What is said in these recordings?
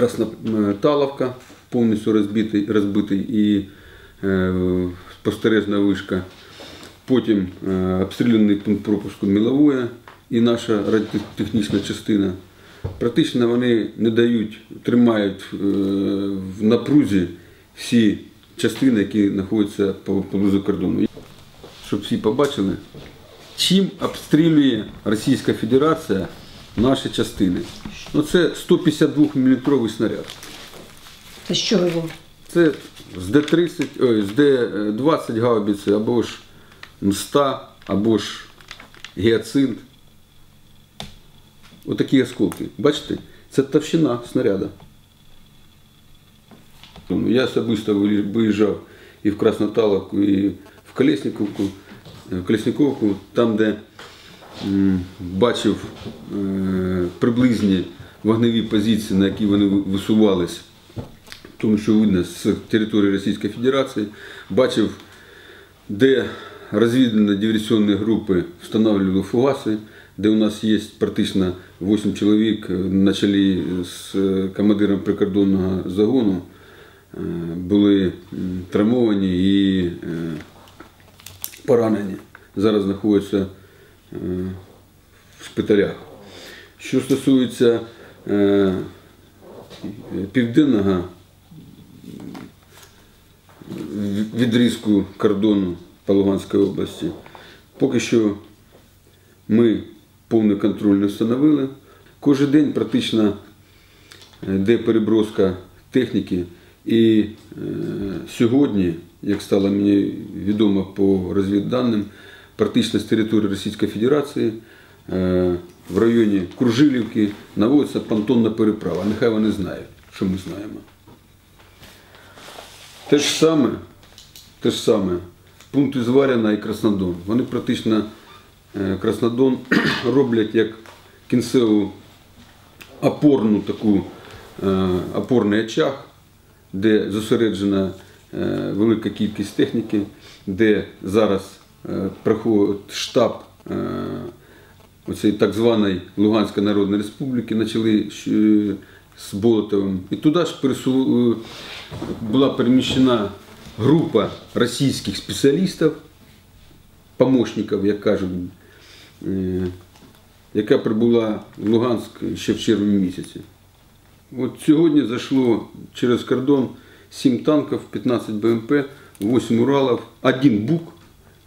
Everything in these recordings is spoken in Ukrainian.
Красноталовка, повністю розбитий, розбитий і е, спостережна вишка. Потім е, обстріляний пункт пропуску Міловое і наша радіотехнічна частина. Практично вони не дають, тримають е, в напрузі всі частини, які знаходяться по- поблизу кордону. Щоб всі побачили, чим обстрілює Російська Федерація наші частини. Ну, це 152 мм снаряд. Це з чого він? Це з Д-30, ой, з Д-20 гаубиці, або ж М100, або ж гіацинт. Отакі осколки. Бачите? Це товщина снаряда. Я особисто виїжджав і в Красноталовку, і в Колесниковку, в Колесниковку, там, де бачив е, приблизні вогневі позиції, на які вони ви- висувались тому що видно з території Російської Федерації, бачив, де розвідувальні диверсійні групи встановлювали фугаси, де у нас є практично 8 чоловік е, на чолі з е, командиром прикордонного загону, були травмовані і поранені. Зараз знаходяться в шпиталях. Що стосується е, південного відрізку кордону по Луганській області. Поки що ми повний контроль не встановили. Кожен день практично е, йде переброска техніки. І е, сьогодні, як стало мені відомо по розвідданим, практично з території Російської Федерації е, в районі Кружилівки наводиться понтонна переправа. Нехай вони знають, що ми знаємо. Те ж саме, те ж саме, пункти Зваряна і Краснодон. Вони практично е, Краснодон роблять як кінцеву опорну таку е, опорний очаг, де зосереджена е, велика кількість техніки, де зараз штаб е, оцієї так званої Луганської Народної Республіки, почали щ- з Болотовим. І туди ж е, була переміщена група російських спеціалістів, помощників, як кажуть, е, яка прибула в Луганськ ще в червні місяці. От сьогодні зайшло через кордон 7 танків, 15 БМП, 8 Уралів, один БУК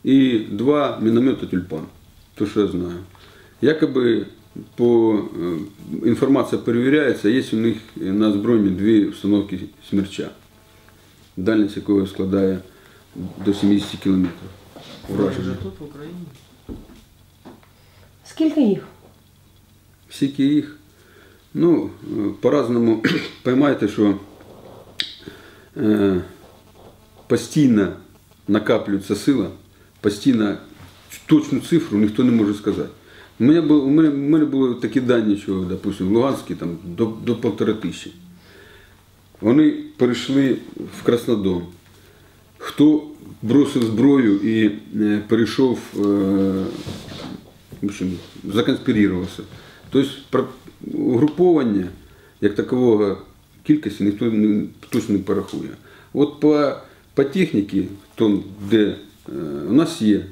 і 2 міномети Тюльпан. То, що я знаю. Якоби по е, інформація перевіряється, є у них на озброєнні дві установки смерча, дальність якої складає до 70 кілометрів. Ураження. тут, в Україні. Скільки їх? Скільки їх. Ну, е, по-разному поймайте, що е, постійно накаплюється сила, постійно точну цифру ніхто не може сказати. У мене, було, у мене, у мене були такі дані, що, допустим, в Луганській там, до, до полтора тисячі. Вони перейшли в Краснодон. Хто бросив зброю і е, перейшов е, в общем, законспірувався. Тобто про угруповання як такового кількості ніхто точно не порахує. От по, по техніці, то, де у нас є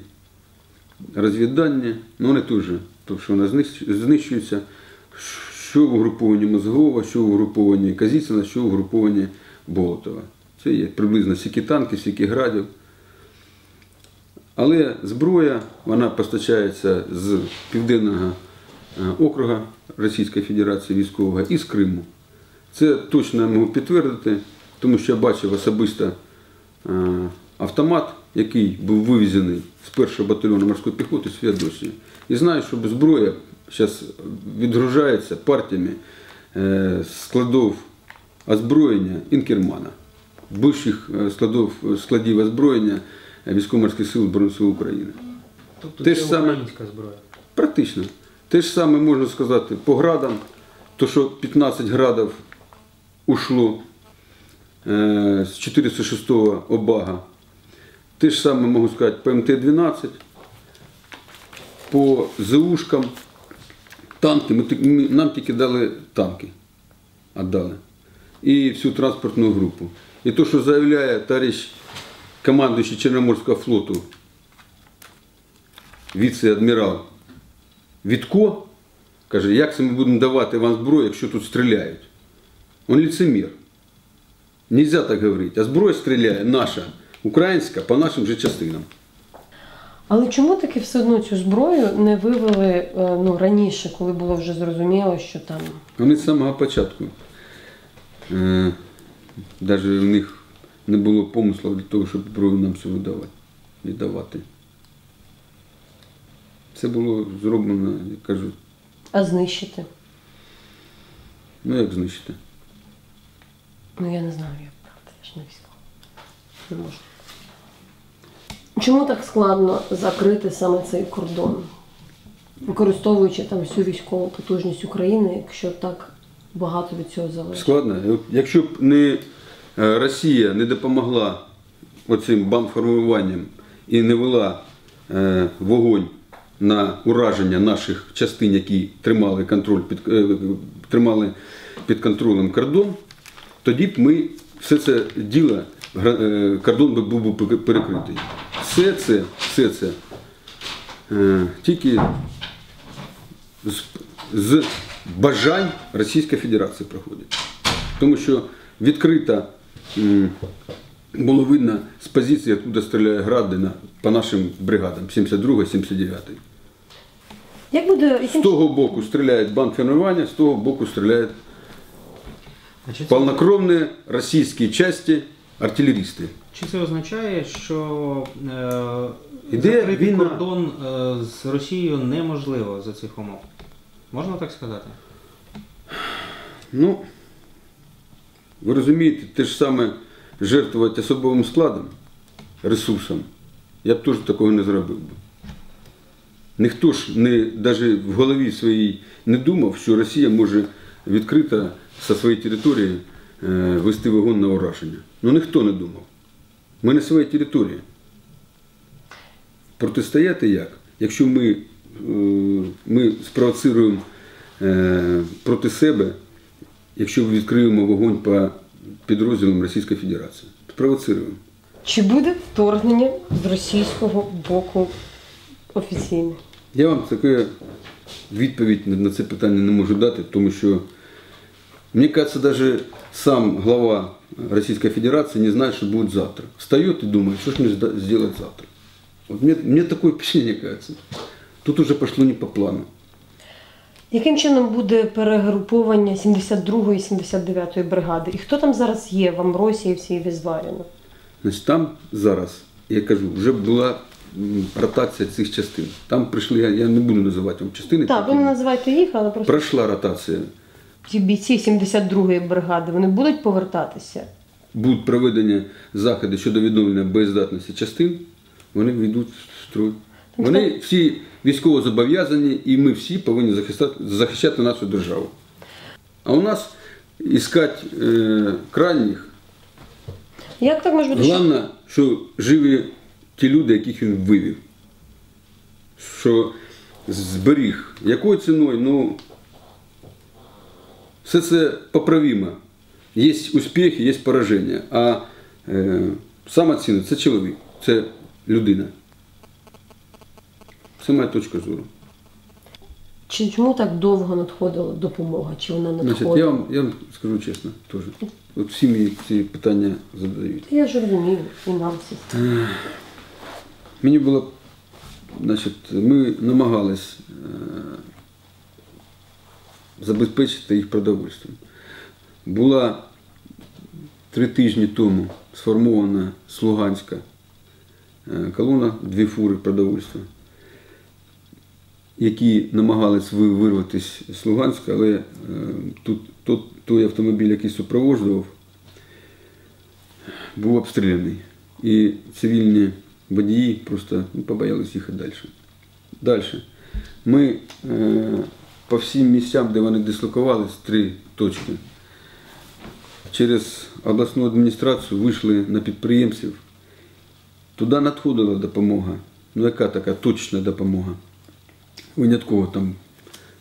розвіддання, ну вони теж, то, що вона знищ- знищується, що в угрупованні Мозгова, що в угрупованні Казіцина, що в угрупованні Болотова. Це є приблизно стільки танків, стільки градів. Але зброя вона постачається з південного е, округа Російської Федерації військового і з Криму. Це точно я можу підтвердити, тому що я бачив особисто е, автомат, який був вивезений з першого батальйону морської піхоти з Феодосії. І знаю, що зброя зараз відгружається партіями е, з складів озброєння Інкермана, бивших е, складів, складів озброєння військово-морських сил Збройних сил України. Тобто Те це саме- українська зброя. Практично. Те ж саме можна сказати по градам, то що 15 градів ушло е, з 406 обага. Те ж саме можу сказати по МТ-12, по ЗУшкам, танки. Ми, нам тільки дали танки. Отдали. і всю транспортну групу. І то, що заявляє товариш командуючий Чорноморського флоту, віце-адмірал Вітко, каже, як це ми будемо давати вам зброю, якщо тут стріляють? Он лицемір. Нельзя так говорити. А зброя стріляє наша, українська, по нашим же частинам. Але чому таки все одно цю зброю не вивели е, ну, раніше, коли було вже зрозуміло, що там Вони з самого початку. Е, навіть у них не було помислу для того, щоб зброю нам видавати, віддавати. Це було зроблено, як кажуть, а знищити? ну як знищити. Ну я не знаю, як правда, я ж не військова. Не можу. Чому так складно закрити саме цей кордон, використовуючи там всю військову потужність України, якщо так багато від цього залежить? Складно. Якщо б не е, Росія не допомогла оцим бандформуванням і не вела е, вогонь на ураження наших частин, які тримали контроль під, е, тримали під контролем кордон, тоді б ми все це діло, кордон би був перекритий. Все це, все це е, тільки з, з бажань Російської Федерації проходить. Тому що відкрито м, було видно з позиції, откуда стріляє гради на, по нашим бригадам 72 79 Як буде З того боку стріляють банд формування, з того боку стріляють це, російські часті артилерісти. чи це означає, що е, Іде війна. кордон е, з Росією неможливо за цих умов? Можна так сказати? Ну, ви розумієте, те ж саме жертвувати особовим складом, ресурсом, я б теж такого не зробив би. Ніхто ж не, навіть в голові своїй не думав, що Росія може відкрито зі своєї території вести вогонь на ураження. Ну ніхто не думав. Ми на своїй території. Протистояти як? Якщо ми, е, ми спровоцируємо е, проти себе, якщо відкриємо вогонь по підрозділам Російської Федерації. Спровоцируємо. чи буде вторгнення з російського боку офіційне? Я вам таку відповідь на- це питання не можу дати, тому що мені кажется, даже сам глава Российской Федерации не знает, что будет завтра. Встает и думает, что же мне сделать завтра. Вот мне, мне такое впечатление кажется. Тут уже пошло не по плану. Яким чином буде перегруповання 72-ї 79-ї бригади? І хто там зараз є в Амбросіївці і Візваріно? Значить, там зараз, я кажу, вже була ротація цих частин. Там прийшли, я, не буду називати вам частини. Так, ви не називаєте їх, але просто Пройшла ротація. Ті бійці 72-ї бригади вони будуть повертатися. Будуть проведені заходи щодо відновлення боєздатності частин, вони війдуть в строй. Вони всі військово зобов'язані, і ми всі повинні захистати, захищати нашу державу. А у нас іскати е, крайніх, Як так може бути? головне, що живі ті люди, яких він вивів. Що зберіг. Якою ціною? Ну, все це поправимо. Є успіхи, є пораження. А е, сама ціна це чоловік, це людина. Це моя точка зору. Чи чому так довго надходила допомога? Чи вона Значить, надходила? я вам, я вам скажу чесно, теж. От всі мені ці питання задають. Я ж розумію, і нам всі. Мені було, значить, ми намагались е, забезпечити їх продовольством. Була три тижні тому сформована з Луганська е, колона, дві фури продовольства, які намагались ви- вирватися з Луганська, але е, тут, тут той автомобіль, який супроводжував, був обстріляний. І цивільні водії просто ну, побоялись їхати далі. Далі. Ми е, по всім місцям, де вони дислокувались, три точки, через обласну адміністрацію вийшли на підприємців. Туди надходила допомога. Ну, яка така точна допомога? Винятково там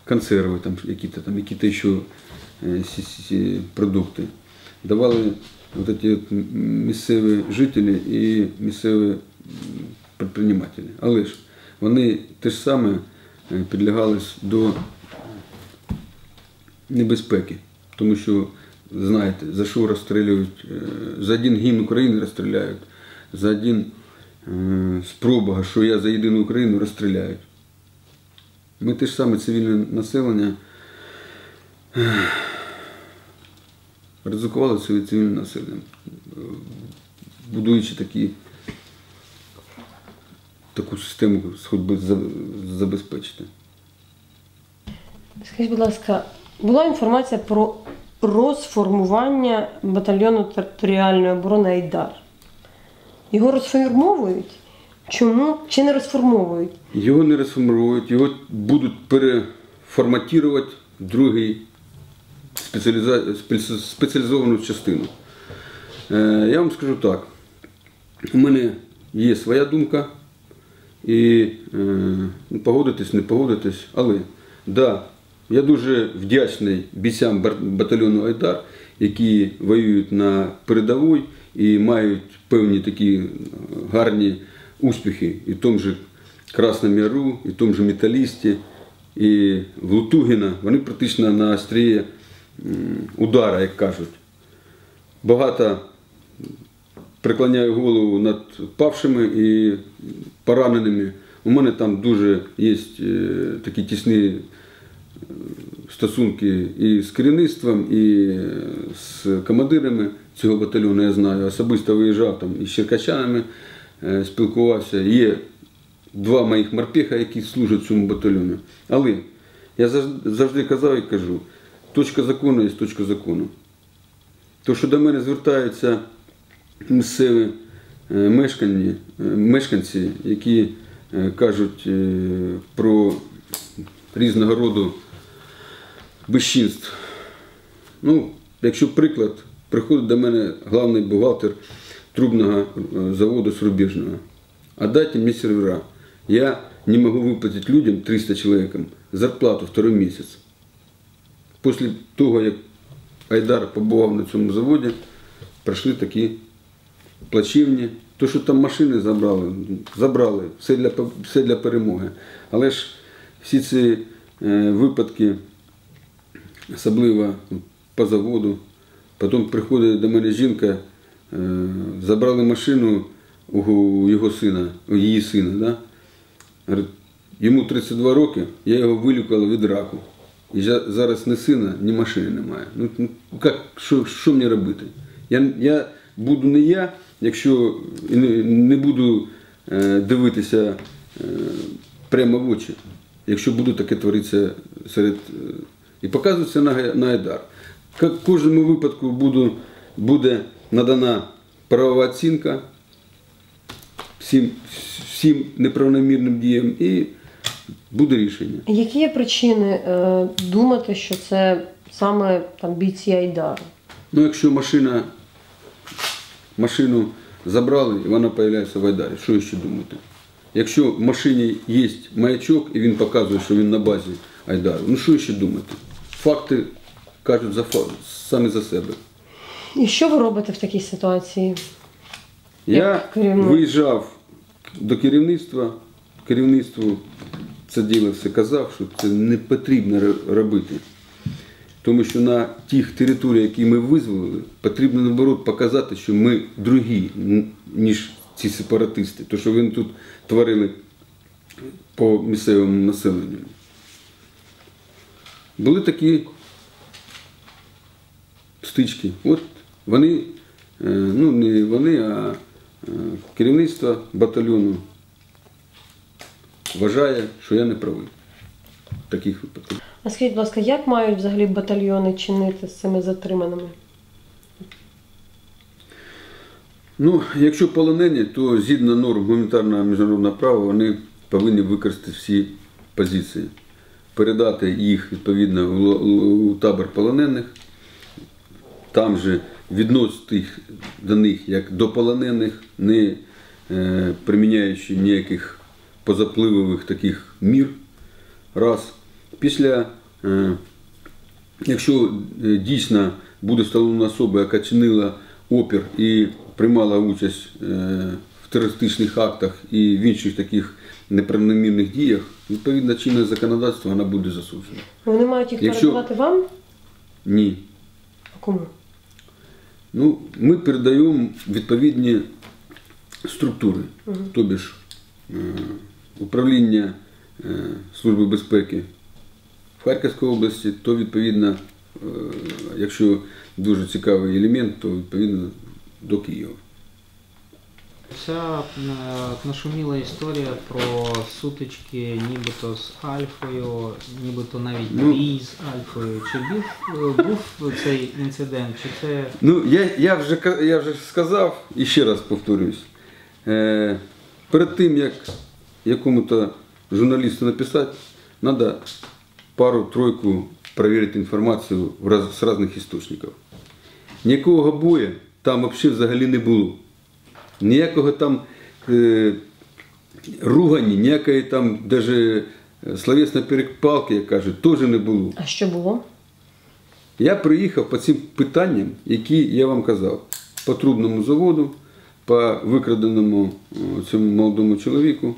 консерви, там, які-то там, які-то ще е, продукти. давали от эти от місцеві жителі і місцеві підприємці. Але ж вони те ж саме е, підлягали до небезпеки. Тому що, знаєте, за що розстрілюють? Е, За один гімн України розстріляють, за один е, спроба, що я за єдину Україну розстріляють. Ми те ж саме цивільне населення е, ризикували своє цивільне населення, будуючи такі, таку систему хоч би забезпечити. Скажіть, будь ласка, була інформація про розформування батальйону територіальної оборони Айдар. Його розформовують? Чому? Чи не розформовують? Його не розформують, його будуть переформатувати в другий спеціаліза... спеціалізовану частину. Е, Я вам скажу так. У мене є своя думка, і е, ну, погодитись, не погодитись, але да, я дуже вдячний бійцям батальйону Айдар, які воюють на передовій і мають певні такі е, гарні успіхи і в тому же Красному Яру, і в тому же Металісті, і в Лутугіна. Вони практично на остріє м, удара, як кажуть. Багато преклоняю голову над павшими і пораненими. У мене там дуже є е, такі тісні стосунки і з керівництвом, і е, з командирами цього батальйону, я знаю. Особисто виїжджав там із черкачанами, е, спілкувався. Є два моїх морпіха, які служать цьому батальйону. Але я завжди- казав і кажу, точка закону є точка закону. То, що до мене звертаються місцеві е, мешканці, е, мешканці, які кажуть про різного роду безчинств. Ну, якщо приклад, приходить до мене главний бухгалтер трубного е, заводу Срубіжного. А дайте мені сервера. Я не могу выплатить людям, 300 человекам, зарплату второй місяць. Після того, як Айдар побував на цьому заводі, пройшли такі плачівні. То, що там машини забрали, забрали, все для, все для перемоги. Але ж всі ці е, випадки, особливо по заводу, потім приходить до мене жінка, е, забрали машину у його сина, у її сина. Да? Йому 32 роки, я його вилікувала від раку. І зараз ні сина, ні машини немає. Ну, ну як, що, що мені робити? Я, я буду не я, якщо не, буду е, дивитися е, прямо в очі, якщо буде таке творитися серед. І показується на, на Айдар. Як в кожному випадку буду, буде надана правова оцінка всім, всім неправомірним діям і буде рішення. Які є причини е, думати, що це саме там бійці Айдару? Ну, якщо машина, машину забрали і вона з'являється в Айдарі, що ще думати? Якщо в машині є маячок і він показує, що він на базі Айдару, ну що ще думати? Факти кажуть за самі за себе. І що ви робите в такій ситуації? Я виїжджав до керівництва, керівництву це діло все казав, що це не потрібно робити. Тому що на тих територіях, які ми визволили, потрібно наоборот показати, що ми другі, ніж ці сепаратисти. То, що вони тут творили по місцевому населенню. Були такі стички. От вони, е, ну не вони, а е, керівництво батальйону вважає, що я не правий в таких випадках. А скажіть, будь ласка, як мають взагалі батальйони чинити з цими затриманими? Ну, якщо полонені, то згідно норм гуманітарного міжнародного права вони повинні використати всі позиції, передати їх відповідно у, табор полонених, там же відносити їх до них як до полонених, не е, приміняючи ніяких позапливових таких мір. Раз. Після, е, якщо е, дійсно буде встановлена особа, яка чинила опір і приймала участь терористичних актах і в інших таких неправомірних діях, відповідно чинне законодавство вона буде засуджена. Вони мають їх Якщо- передавати вам? Ні. А Кому? Ну, ми передаємо відповідні структури, тобі ж е, управління е, Служби безпеки в Харківській області, то відповідно, е, якщо дуже цікавий елемент, то відповідно до Києва. Ця е, нашуміла історія про сутички нібито з Альфою, нібито навіть Ну. бій з Альфою. Чи був, е, був цей інцидент? Чи це Ну, я, я, вже, я вже сказав і ще раз повторюсь. Е, перед тим, як якому-то журналісту написати, треба пару-тройку перевірити інформацію з різних істочників. Ніякого бою там взагалі не було. Ніякого там е, ругані, ніякої там даже словесної перепалки, як кажуть, теж не було. А що було? Я приїхав по цим питанням, які я вам казав, по трубному заводу, по викраденому цьому молодому чоловіку,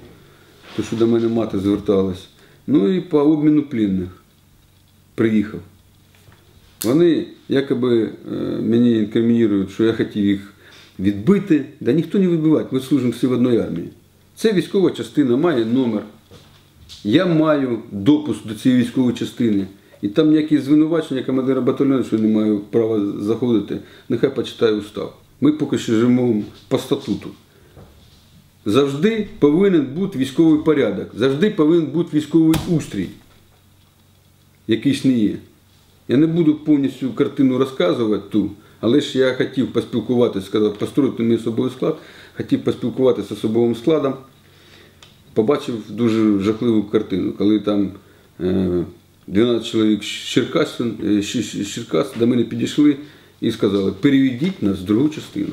то що до мене мати зверталась, ну і по обміну плінних приїхав. Вони якоби е, мені інкримінують, що я хотів їх відбити. Да ніхто не відбиває, ми служимо всі в одній армії. Це військова частина має номер. Я маю допуск до цієї військової частини. І там ніякі звинувачення командира батальйону, що не маю права заходити, нехай почитає устав. Ми поки що живемо по статуту. Завжди повинен бути військовий порядок, завжди повинен бути військовий устрій, якийсь не є. Я не буду повністю картину розказувати ту, але ж я хотів поспілкуватися, сказав, построїти мій особовий склад, хотів поспілкуватися з особовим складом побачив дуже жахливу картину, коли там е, 12 чоловік з Черкас, е, з- Черкас до мене підійшли і сказали, переведіть нас в другу частину,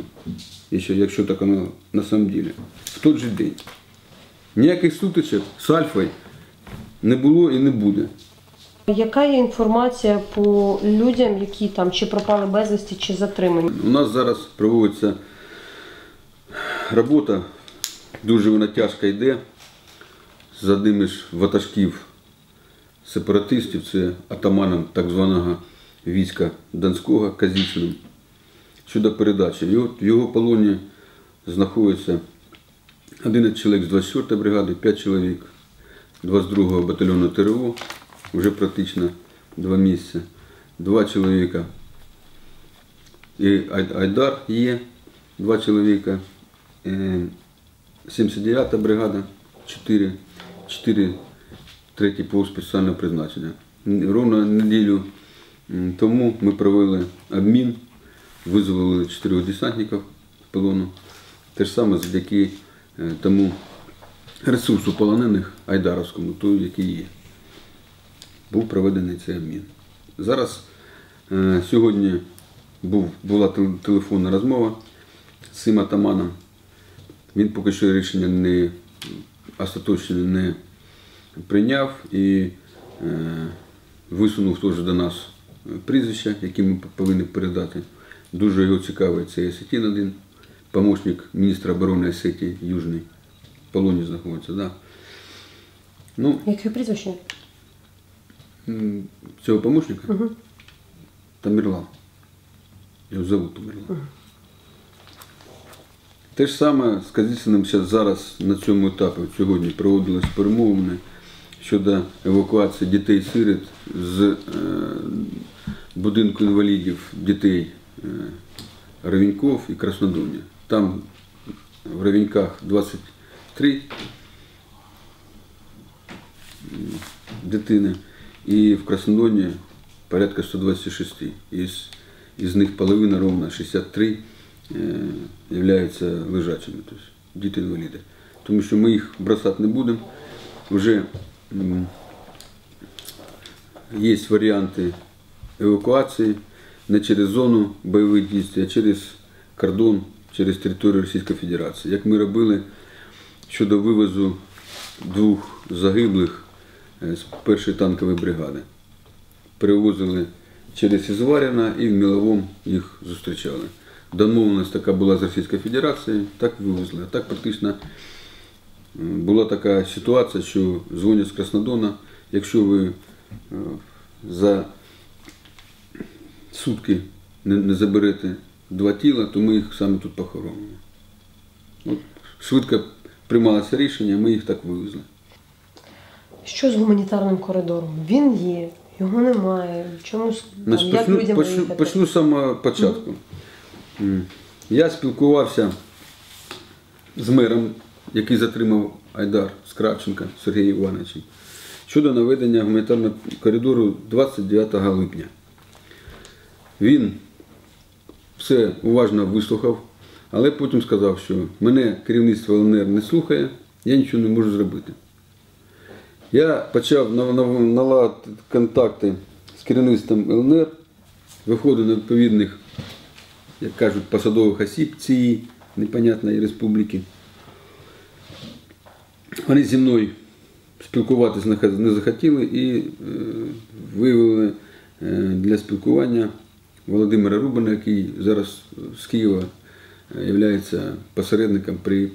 якщо, так воно на самом деле, в той же день. Ніяких сутичок з Альфою не було і не буде. Яка є інформація по людям, які там чи пропали безвісті, чи затримані? У нас зараз проводиться робота, дуже вона тяжка йде. З одним із ватажків сепаратистів, це атаманом так званого війська Донського Казічним. Щодо передачі. От в його полоні знаходиться 11 чоловік з 24 бригади, 5 чоловік 22-го батальйону ТРО, вже практично два місяці, два чоловіка і Айдар є, два чоловіка, е, 79-та бригада, 4, 4 третій полк спеціального призначення. Ровно неділю тому ми провели обмін, визволили чотирьох десантників з полону. Те ж саме завдяки е, тому ресурсу полонених Айдаровському, той, який є. Був проведений цей обмін. Зараз е, сьогодні був, була телефонна розмова з цим атаманом. Він поки що рішення не остаточне не прийняв і е, висунув теж до нас прізвища, які ми повинні передати. Дуже його цікавий цей Осетін один, помощник міністра оборони Осетії Южний. Полоні знаходиться, да. Ну, Яке прізвище? Цього помощника Тамірлан. Його зовут Тамірлан. Те ж саме з Казіциним зараз, зараз на цьому етапі сьогодні проводились перемовини щодо евакуації дітей-сиріт з е, будинку інвалідів дітей е, Равеньков і Краснодоння. Там в Равеньках 23 дитини, і в Краснодоні порядка 126. Із, із них половина ровно 63 е, являються лежачими, тобто діти-інваліди. Тому що ми їх бросати не будемо. Вже є варіанти евакуації не через зону бойових дій, а через кордон, через територію Російської Федерації. Як ми робили щодо вивозу двох загиблих з першої танкової бригади. Перевозили через Ізваріна і в Міловому їх зустрічали. Домовленість така була з Російською Федерацією, так вивезли. А так практично була така ситуація, що дзвонять з Краснодона, якщо ви е, за сутки не заберете два тіла, то ми їх саме тут похоронимо. От швидко приймалося рішення, ми їх так вивезли. Що з гуманітарним коридором? Він є, його немає. В чому там, Значить, як почну, людям почну, виїхати? почну з самого початку. М. Я спілкувався з мером, який затримав Айдар Скравченка Сергія Івановичем щодо наведення гуманітарного коридору 29 липня. Він все уважно вислухав, але потім сказав, що мене керівництво ЛНР не слухає, я нічого не можу зробити. Я почав наладити контакти з керівництвом ЛНР, виходив на відповідних, як кажуть, посадових осіб цієї непонятної республіки. Вони зі мною спілкуватися не захотіли і е, виявили е, для спілкування Володимира Рубана, який зараз з Києва є посередником при.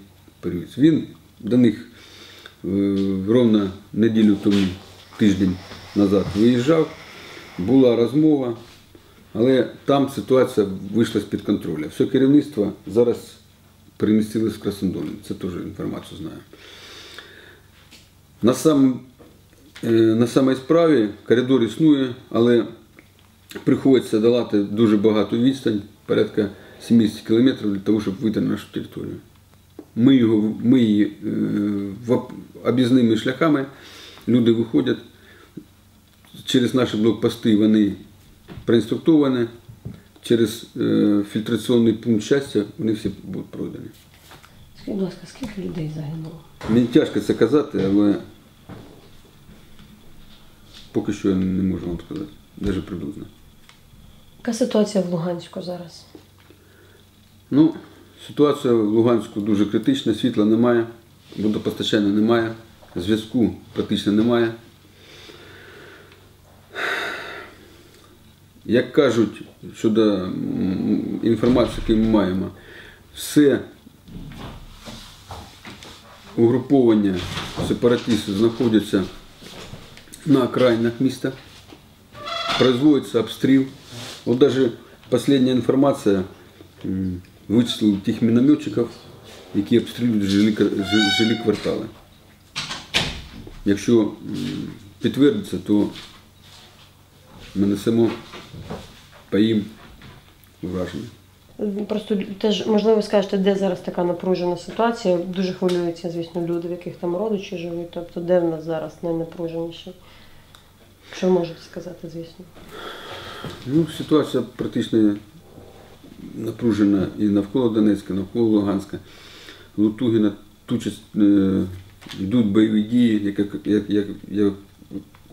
Він до них е, ровно неділю тому, тиждень назад виїжджав, була розмова, але там ситуація вийшла з-під контролю. Все керівництво зараз перемістилось в Краснодон. Це теж інформацію знаю. На, сам, е, на самій справі коридор існує, але приходиться долати дуже багато відстань, порядка 70 кілометрів для того, щоб вийти на нашу територію. Ми, його, ми її е, в- об'їзними шляхами, люди виходять через наші блокпости, вони проінструктовані, через е, фільтраційний пункт щастя вони всі будуть пройдені. Скажіть, будь ласка, скільки людей загинуло? Мені тяжко це казати, але поки що я не можу вам сказати, навіть приблизно. Яка ситуація в Луганську зараз? Ну, ситуація в Луганську дуже критична, світла немає, водопостачання немає, зв'язку практично немає. Як кажуть щодо інформації, яку ми маємо, все угруповання сепаратистів знаходяться на окраїнах міста, производится обстрел. Вот даже последняя информация м, вичислили тих мінометчиків, які обстрілюють жилі, жилі квартали. Якщо підтвердиться, то ми несемо по їм враження. Просто теж можливо скажете, де зараз така напружена ситуація. Дуже хвилюються, звісно, люди, в яких там родичі живуть. Тобто, де в нас зараз найнапруженіше? Що можете сказати, звісно? Ну, ситуація практично напружена і навколо Донецька, навколо Луганська. Лутугіна тучать, е, йдуть бойові дії, як, як, як, я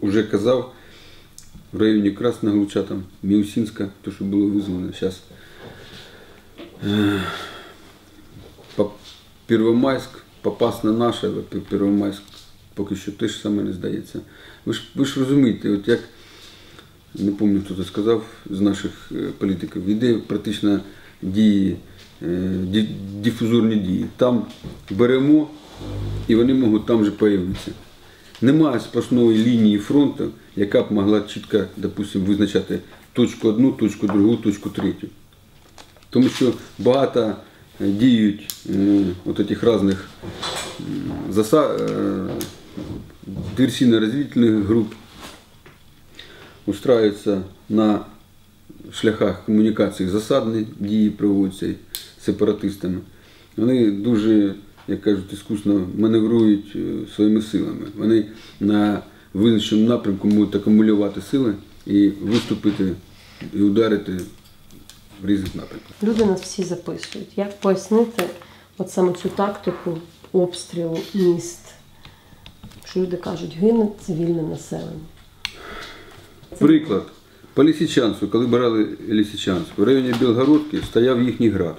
вже казав, в районі Красного Луча, Міусінська, то, що було визвано зараз. Первомайськ, Попасна наша, Пер- Первомайськ поки що теж саме не здається. Ви ж, ви ж розумієте, от як не пам'ятаю, хто це сказав з наших е, політиків, йде практично дії, е, дифузорні дії. Там беремо і вони можуть там же появитися. Немає сплошної лінії фронту, яка б могла чітко, допустимо, визначати точку одну, точку другу, точку третю. Тому що багато е, діють от цих різних заса... е, диверсійно-розвідувальних груп, устраиваются на шляхах комунікації засадні дії проводяться сепаратистами. Вони дуже, як кажуть, іскусно маневрують е, своїми силами. Вони на визначеному напрямку можуть акумулювати сили і виступити і ударити в різних напрямках. Люди нас всі записують. Як пояснити от саме цю тактику обстрілу міст? Що люди кажуть, гине цивільне населення. Приклад. По Лисичанцу, коли брали Лисичанську, в районі Білгородки стояв їхній град.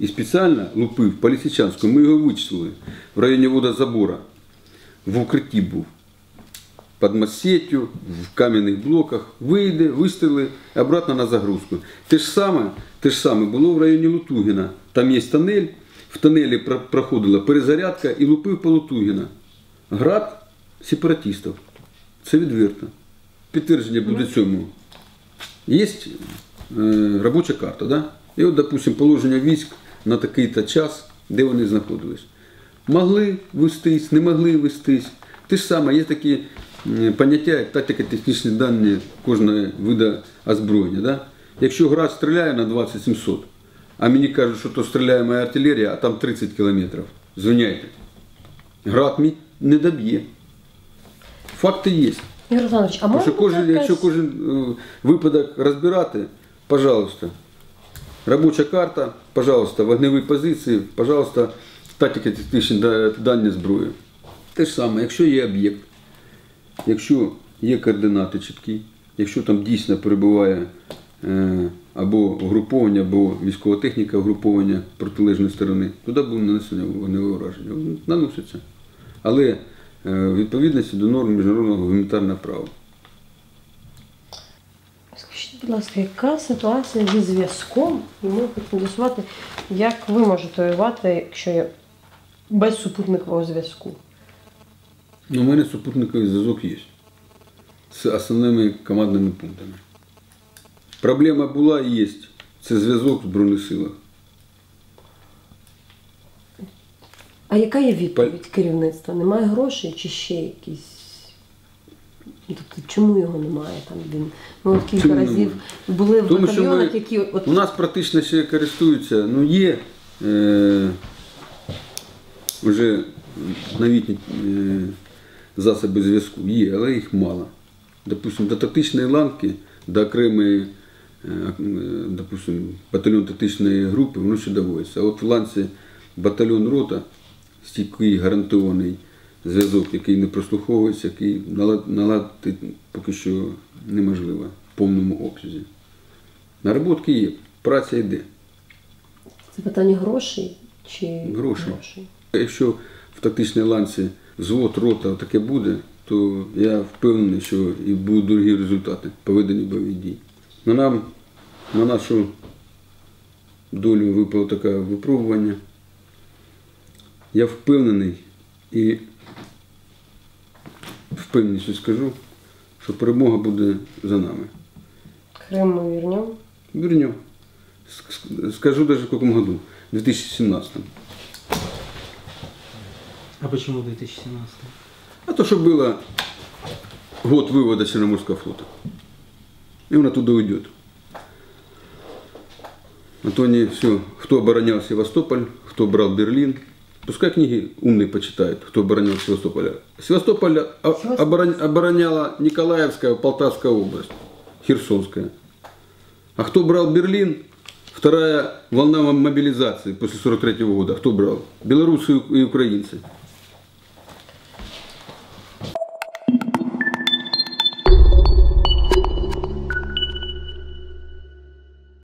І спеціально лупив по Лисичанську, ми його вичислили в районі водозабора. В укритті був. под массетью, в кам'яних блоках, вийде, вистріли і обратно на загрузку. Те ж саме, те ж саме було в районі Лутугіна. Там є тоннель, в тоннелі про- проходила перезарядка і лупив по Лутугіна. Град сепаратистів. Це відверто. Підтвердження буде цьому. Є е, робоча карта, да? І от, допустим, положення військ на такий-то час, де вони знаходились. Могли вестись, не могли вестись. Те ж саме, є такі поняття, як тактико-технічні дані кожного вида озброєння. Да? Якщо град стріляє на 2700, а мені кажуть, що то стріляє моя артилерія, а там 30 кілометрів. Звиняйте. Град мій не доб'є. Факти є. Ігор Олександрович, а може що кожен, якщо кожен е, випадок розбирати, пожалуйста, робоча карта, пожалуйста, вогневі позиції, пожалуйста, тактика да- дані зброї. Те ж саме, якщо є об'єкт, якщо є координати чіткі, якщо там дійсно перебуває е, або угруповання, або військова техніка угруповання протилежної сторони, туди буде нанесення вогневого враження. Наноситься. Але відповідності до норм міжнародного гуманітарного права. Скажіть, будь ласка, яка ситуація зі зв'язком? І ми хочемо з'ясувати, як ви можете воювати, якщо є без супутникового зв'язку? Ну, у мене супутниковий зв'язок є з основними командними пунктами. Проблема була і є. Це зв'язок в Збройних силах. А яка є відповідь керівництва? Немає грошей чи ще якісь? Ну, Тобто, чому його немає? Там він ми от кілька Чому разів немає? були в Тому що ми- які от У нас практично ще користуються, ну є е, вже новітні е, засоби зв'язку, є, але їх мало. Допустим, до тактичної ланки, до окремої, е, допустим, батальйон тактичної групи, воно ще доводиться. А от в ланці батальйон рота, стійкий гарантований зв'язок, який не прослуховується, який наладити поки що неможливо в повному обсязі. Наработки є, праця йде. це питання грошей чи Грошей. Якщо в тактичній ланці взвод, рота таке буде, то я впевнений, що і будуть дорогі результати по веденню бойових дій. На нам, на нашу долю випало таке випробування. Я впевнений і впевненістю скажу, що перемога буде за нами. Крим ми вірнемо? Вернем. Скажу даже в каком году. В 2017. А почему 2017? А то, что было год вывода Черноморского флота. И он оттуда уйдет. А то они все, кто оборонял Севастополь, кто брал Берлин. Пускай книги умные почитают, кто оборонял Севастополь. Севастополь оборон- обороняла Николаевская, Полтавская область, Херсонская. А кто брал Берлин? Вторая волна мобилизации после 43 года. Кто брал? Белорусы и украинцы.